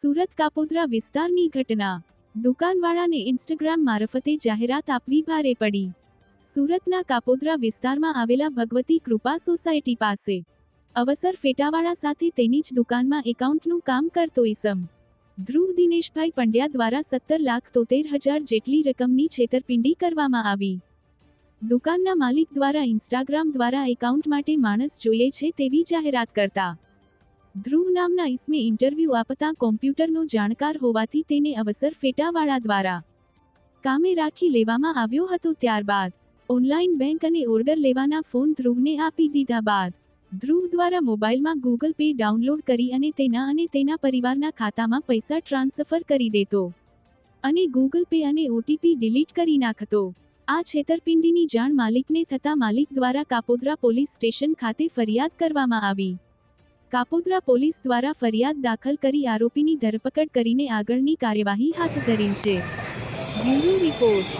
સુરત કાપોદ્રા વિસ્તારની ઘટના. દુકાનવાળાને ઇન્સ્ટાગ્રામ મારફતે જાહેરાત આપવી ભારે પડી. સુરતના કાપોદ્રા વિસ્તારમાં આવેલા ભગવતી કૃપા સોસાયટી પાસે. અવસર ફેટાવાળા સાથે તેની જ દુકાનમાં એકાઉન્ટનું કામ કરતો ઇસમ ધ્રુવ દિનેશભાઈ પંડ્યા દ્વારા સત્તર લાખ તોતેર હજાર જેટલી રકમની છેતરપિંડી કરવામાં આવી. દુકાનના માલિક દ્વારા ઇન્સ્ટાગ્રામ દ્વારા એકાઉન્ટ માટે માણસ જોઈએ છે તેવી જાહેરાત કરતા. ધ્રુવ નામના ઇસમે ઇન્ટરવ્યૂ આપતા કોમ્પ્યુટરનો જાણકાર હોવાથી તેને અવસર ફેટાવાળા દ્વારા કામે રાખી લેવામાં આવ્યો હતો ત્યારબાદ ઓનલાઈન બેંક અને ઓર્ડર લેવાના ફોન ધ્રુવને આપી દીધા બાદ ધ્રુવ દ્વારા મોબાઈલમાં ગૂગલ પે ડાઉનલોડ કરી અને તેના અને તેના પરિવારના ખાતામાં પૈસા ટ્રાન્સફર કરી દેતો અને ગૂગલ પે અને ઓટીપી ડિલીટ કરી નાખતો. આ છેતરપિંડીની જાણ માલિકને થતા માલિક દ્વારા કાપોદ્રા પોલીસ સ્ટેશન ખાતે ફરિયાદ કરવામાં આવી. કાપોદ્રા પોલીસ દ્વારા ફરિયાદ દાખલ કરી આરોપીની ધરપકડ કરીને આગળની કાર્યવાહી હાથ ધરી છે. Bureau report.